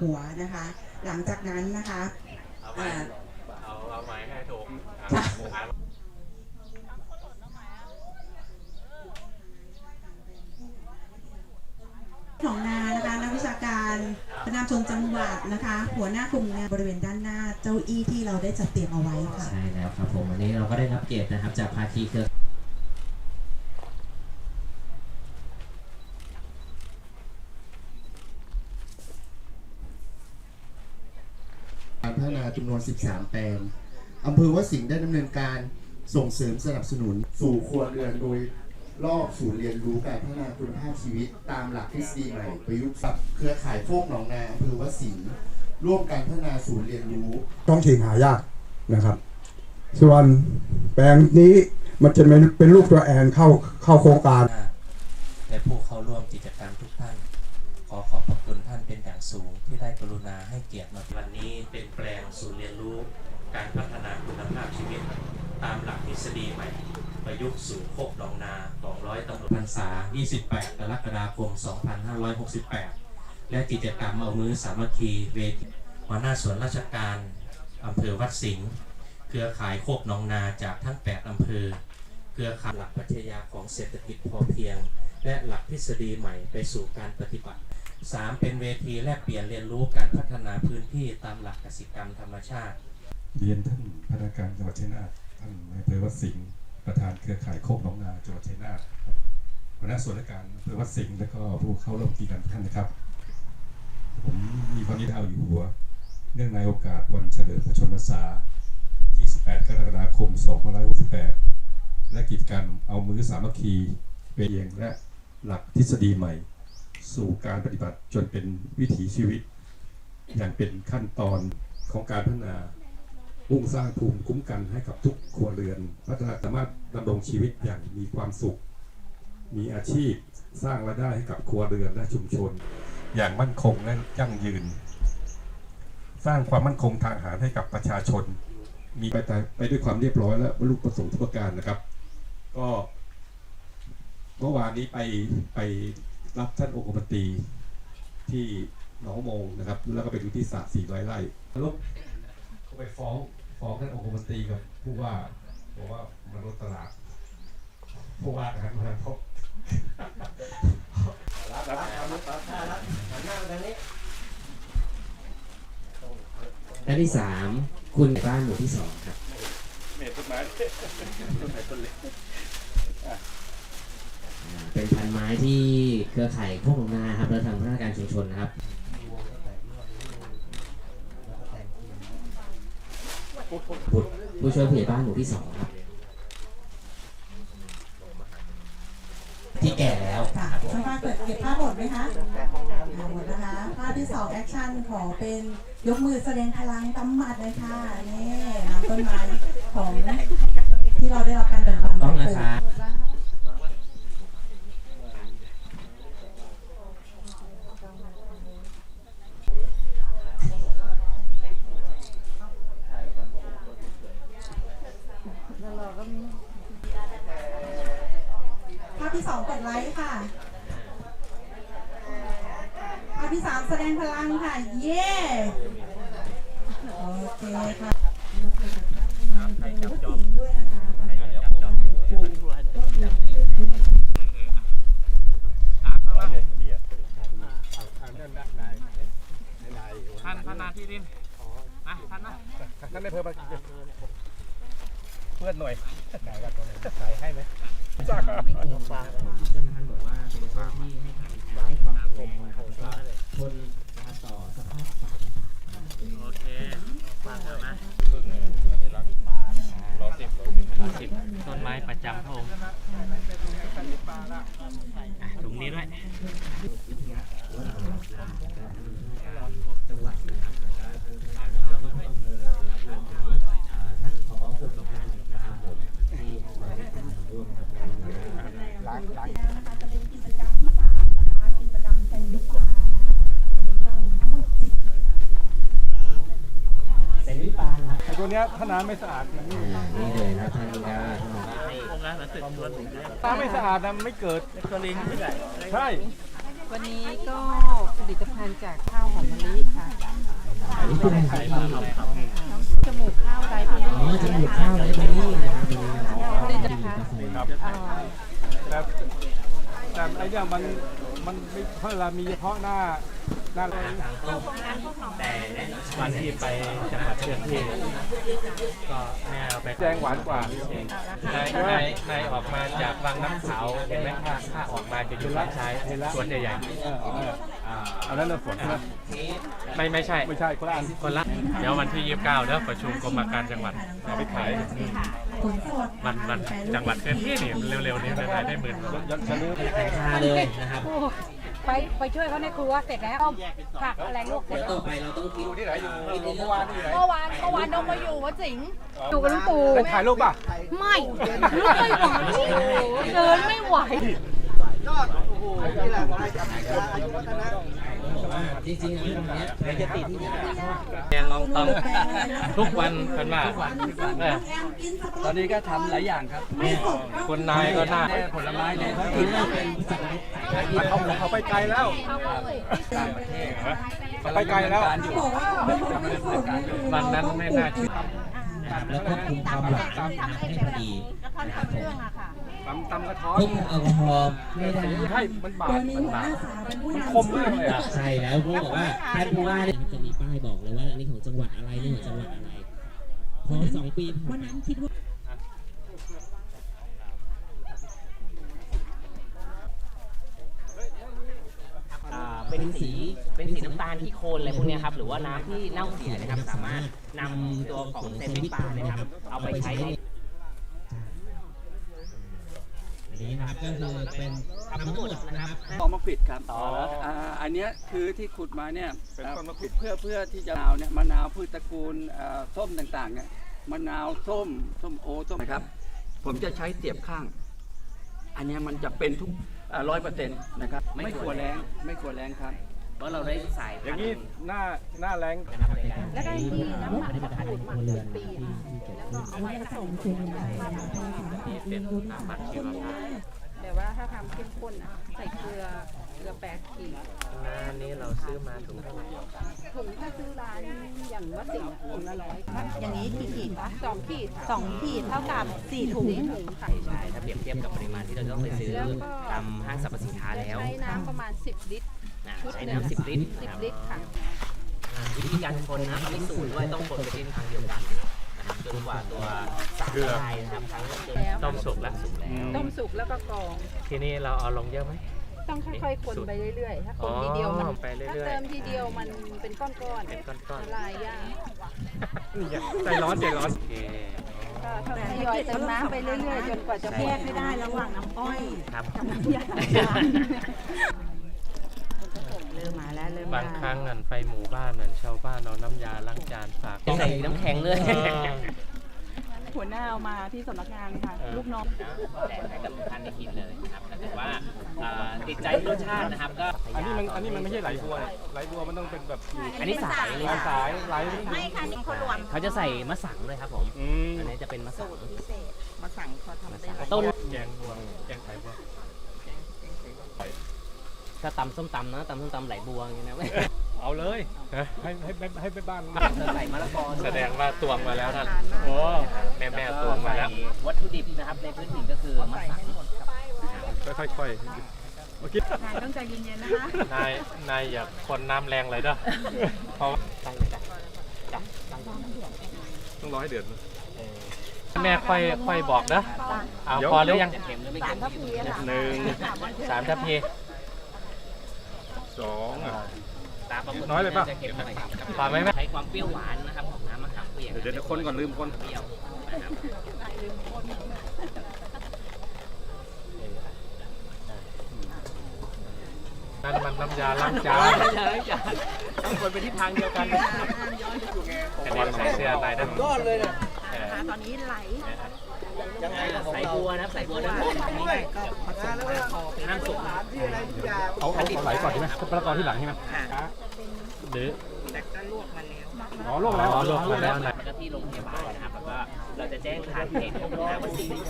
หัวนะคะ หลังจากนั้นนะคะเอาไม้อ่าเอาเอาไม้ให้โถมค่ะอะของนานะคะนักวิชาการประนามชนจังหวัดนะคะ หัวหน้ากลุ่มงานบริเวณด้านหน้าเจ้าอี้ที่เราได้จัดเตรียมเอาไว้ค่ะ ใช่แล้วครับผมวันนี้เราก็ได้รับเกียรตินะครับจากภาคีเครือ การพัฒนา จำนวน 13 แปลงอำเภอวัดสิงห์ได้ดำเนินการส่งเสริมสนับสนุน สู่ครัวเรือนโดยรอบศูนย์เรียนรู้การพัฒนาคุณภาพชีวิต ตามหลักทฤษฎีใหม่ประยุกต์กับเครือข่ายโคกหนองนาอำเภอวัดสิงห์ร่วมการพัฒนาศูนย์เรียนรู้ท้องถิ่นหายากนะครับ ส่วนแปลงนี้มันจะเป็นเป็นรูปตัวแอนเข้าเข้าโครงการ และผู้เข้าร่วมกิจกรรมทุกท่าน ขอขอบพระคุณท่านเป็นอย่างสูงที่ได้กรุณาให้เกียรติมาวันนี้เป็นแปลงศูนย์เรียนรู้การพัฒนาคุณภาพชีวิต ตามหลักทฤษฎีใหม่ ประยุกต์สู่โคกดองนาของร้อยตำรวจพรรษา 28 กรกฎาคม 2568 และกิจกรรมเอามือสามัคคีเวทีหัวหน้าส่วนราชการอำเภอวัดสิงห์เครือข่ายโคกหนองนาจากทั้ง 8 อำเภอ เครือข่ายหลักปรัชญาของเศรษฐกิจพอเพียง และหลักทฤษฎีใหม่ไปสู่การปฏิบัติ 3. เป็นเวทีแลกเปลี่ยนเรียนรู้การพัฒนาพื้นที่ตามหลักกสิกรรมธรรมชาติ เรียนท่านพนักงานจังหวัดชัยนาทท่านนายเภอวัดสิงห์ประธานเครือข่ายโคกหนองนาจังหวัดชัยนาทครับหัวหน้าส่วนราชการอำเภอวัดสิงห์และก็ผู้เข้าร่วมกิจกรรมท่านนะครับ ผมมีความยินดีเอาอยู่หัว เนื่องในโอกาสวันเฉลิมพระชนมพรรษา 28 กรกฎาคม 2568 และกิจกรรมเอามือสามัคคีเปเองและหลักทฤษฎีใหม่ สู่การปฏิบัติจนเป็นวิถีชีวิต อย่างเป็นขั้นตอนของการพัฒนามุ่งสร้างภูมิคุ้มกันให้กับทุกครัวเรือน พัฒนาสามารถดำรงชีวิตอย่างมีความสุข มีอาชีพสร้างรายได้ให้กับครัวเรือนและชุมชน อย่างมั่นคงและยั่งยืน สร้างความมั่นคงทางอาหารให้กับประชาชน มีไปแต่ไปด้วยความเรียบร้อยและบรรลุประสงค์ทุกประการนะครับ ก็เมื่อวานนี้ไปไป รับท่านองคมนตรีที่หนองมงนะครับ แล้วก็ไปดูที่สระสี่ร้อยไร่แลบก็ไปฟ้องฟ้องท่านองคมนตรีกับผู้ว่าบอกว่ามันลดตลาดผู้ว่านะครับมาพบและที่สามคุณบ้านหมู่ที่สองครับอ่า เป็นพันไม้ที่เครือข่ายพวกหนองนาครับและทางพัฒนาการชุมชนนะครับผู้ผู้ช่วยผู้ใหญ่บ้านหมู่ที่สองครับ ที่แก่แล้วค่ะครับผมช่างภาพเปิดเก็บภาพหมดไหมคะอ่าหมดนะคะ ภาพที่สองแอคชั่นขอเป็นยกมือแสดงพลังกำหมัดเลยค่ะนี่นำต้นไม้ของที่เราได้รับการแบ่งปันต้องไปนะปลูกครับ ภาพที่สองกดไลค์ค่ะ ภาพ ที่สามแสดงพลังค่ะ เย้โอเคค่ะด้วยนะคะท่านท่านนาที่ดินนะท่านนะท่านได้เพิ่มมาเพื่อนหน่อยท่านบอกว่าเป็นช่วงที่ให้ขาย ให้ความแข็งแรงนะครับแล้วก็ทนนะครับต่อสภาพป่าต่างๆครับ โอเคฟังนะร้อยสิบร้อยสิบต้นไม้ประจำพระองค์อะถุงนี้ด้วย จังหวัดนะครับแล้วก็ทางอำเภอนะครับรวมถึงเอ่อท่านผอโครงการนะครับผมที่มาร่วมกับเรานะครับนะคะจะเป็นกิจกรรมที่สามนะคะ กิจกรรมแซนด์วิชบาร์นะคะวันนี้เรามีทั้งหมดสิบ เซนวิปานครับไอ้ตัวเนี้ยถ้าน้ำไม่สะอาดมันไม่อ่านี่เลยนะท่านก็องค์การมันสึกชวนถึงน้ำไม่สะอาดนะมันไม่เกิดชวนลิงที่ไหนใช่วันนี้ก็ผลิตภัณฑ์จากข้าวหอมมะลิค่ะจมูกข้าวไรเป็นอ๋อจมูกข้าวไรเป็นนี่นะคะแต่ แต่ไอ้เนี่ยมันมันไม่เพราะเรามีเฉพาะหน้าหน้าแต่วันที่ไปจังหวัดเชียงที่ก็แม่เอาไปแดงหวานกว่า นายนายนายออกมาจากวังน้ำขาวเห็นไหมถ้าถ้าออกมาจะอยู่ด้านซ้ายสวนใหญ่เออเออ อันนั้นเราฝนใช่ไหมๆไม่ไม่ใช่ ไม่ใช่คนละอันคนละ เดี๋ยววันที่ 29เดี๋ยวประชุมกรมการจังหวัดเอาไปขายผลสดวันวันจังหวัดเคลื่อนที่นี่เร็วๆนี้นะได้หมื่นกว่ายันจะลืมเลยนะครับไปไปช่วยเขาในครัวเสร็จแล้วต้มผักอะไรลูกเสร็จแล้วอยู่ที่ไหนอยู่เมื่อวานอยู่ไหนเมื่อวานเมื่อวานน้องมาอยู่วัดสิงห์อยู่กับหลุงปู่ได้ถ่ายรูปป่ะไม่ไม่ไหวเดินไม่ไหว แกงลองตองทุกวันเป็นว่าเออแอมกินสับปะรดตอนนี้ก็ทำหลายอย่างครับไม่สดก็คุณนายก็น่าผลไม้เนี่ยเขากินเป็นสัตว์เขาเขาไปไกลแล้วต่างประเทศเขาไปไกลแล้วการอยู่บอกว่าเป็นคนไม่สดไม่รู้วันนั้นไม่น่าเชื่อแล้วควบคุมความหวานให้พอดีนะครับผม ตำตำกระท้อนควบคุมแอลกอฮอล์ไม่ได้ใช่มันบาตัดวนี้หัวหน้าสาวเป็นผู้นำคมมากเลยอะใช่แล้วผู้บอกว่าท่านผู้ว่าเนี่ยจะมีป้ายบอกเลยว่าอันนี้ของจังหวัดอะไรนี่ของจังหวัดอะไรพอสองปีวันนั้นคิดว่าอ่าเป็นสีเป็นสีน้ำตาลที่โคลนอะไรพวกเนี้ยครับหรือว่าน้ำที่เน่าเสียนะครับ สามารถนำตัวของเซฟิตปลาเนี่ยนะครับ เอาไปใช้ในอันนี้นะครับก็คือเป็นทั้งหมดนะครับต้นมะขวิดครับต่ออ่าอันเนี้ยคือที่ขุดมาเนี่ยเป็นต้นมะขวิด เพื่อเพื่อที่จะมะนาวเนี่ยมะนาวพืชตระกูลเอ่อส้มต่างๆเนี่ยมะนาวส้มส้มโอส้มนะครับ ผมจะใช้เสียบข้าง อันเนี้ยมันจะเป็นทุกร้อยเปอร์เซ็นต์นะครับไม่กลัวแรงไม่กลัวแรงครับ เพราะเราได้ใส่อย่างนี้หน้าหน้าแรงแล้วก็ที่น้ำหมักอันนี้เป็นการเป็นครัวเรือนที่ที่เกิดขึ้นเอาไว้ผสมคุณเป็นแต่ว่าถ้าทำเข้มข้นอะใส่เกลือเกลือแปดขีดหน้านี้เราซื้อมาถุงเท่าไหร่ถุงถ้าซื้อร้านอย่างวัดสิงห์อะถุงละร้อยอย่างนี้กี่ขีดคะสองขีดสองขีดเท่ากับสี่ถุงสี่ถุงค่ะใช่ถ้าเปรียบเทียบกับปริมาณที่เราต้องไปซื้อตามห้างสรรพสินค้าแล้ว ใช้น้ำประมาณ 10 ลิตร นะชุดใช้หนึ่งน้ำสิบลิตรนะค10รับลิตรค่ะวิธีการคนนะเขาไม่สูตรด้วยต้องคนไปทิศทางเดียวกันนะครับจนกว่าตัวสารละลายนะครับทั้งจนแล้วต้มสุกแล้วสุกแล้ว ต้มสุกแล้วก็กรอง ทีนี้เราเอาลงเยอะไหม ต้องค่อยๆ คนไปเรื่อยๆ ถ้าคนทีเดียวมันอ๋อไปเรื่อยๆ ถ้าเติมทีเดียวมันเป็นก้อนๆเป็นก้อนๆละลายยากใจร้อนใจร้อนโอเคก็ทยอยเติมน้ำไปเรื่อยๆ จนกว่าจะหมแยดกไม่ได้ระหว่างน้ำอ้อยครับเริ่มมาแล้วเริ่ม บางครั้งนั่นไปหมู่บ้านนั่นชาวบ้านเอาน้ำยาล้างจานฝากใส่น้ำแข็งเลยเออหัวหน้าเอามาที่สำนักงานค่ะเออลูกน้องแจกให้กับท่านได้กินเลยนะครับถ้าเกิดว่าอ่าติดใจรสชาตินะครับก็อันนี้มันอันนี้มันไม่ใช่ไหลบัวเนี่ยไหลบัวมันต้องเป็นแบบอยู่อันนี้สายเลยลายสายไหลไม่ค่ะนี่คนรวมเขาจะใส่มะสังด้วยครับผมอืมอันนี้จะเป็นมะสังมาสั่งเขาทำได้ต้นแกงบัวแกงไข่บัว ถ้าตำส้มตำนะตำส้มตำไหลบัวอย่างเงี้ยนะ เอาเลยให้ให้ให้ให้ไปบ้านเราใส่มะละกอด้วยแสดงว่าตวงมาแล้วท่านโอ้แม่แม่ตวงมาแล้ววัตถุดิบนะครับในพื้นถิ่นก็คือมะสังค่อยๆเมื่อกี้นายต้องใจเย็นๆนะคะ นายนายอย่าคนน้ำแรงเลยเด้อเพราะว่าตั้งเลยจ้ะจับตั้งต้องรอให้เดือดแม่ค่อยค่อยบอกเด้อเอาพอหรือยังจะเค็มหรือไม่เค็มหนึ่งสามทัพพี สองอะ ตามประมวลน้อยไปป่ะจะเค็มหน่อยครับพอไหมแม่ ใช้ความเปรี้ยวหวานนะครับของน้ำมะขามเปียกเดี๋ยวเดี๋ยวคนก่อนลืมคน เปรี้ยวนะครับนั่นมันน้ำยาล้างจานใช่ใช่ต้องคนไปทิศทางเดียวกันนะครับอันนี้ใส่เสื้อลายด้านยอดเลยเนี่ยตอนนี้ไหลใส่บัวนะครับใส่บัวด้านบนน้ำสุกเอาเอาไหลก่อนใช่ไหมมะละกอที่หลังใช่ไหมหรืออ๋อลวกแล้ว อ๋อลวกมาแล้วนะแล้วก็ที่โรงพยาบาลนะครับแล้วก็เราจะแจ้งผ่านเพจนะครับว่าสิ่งที่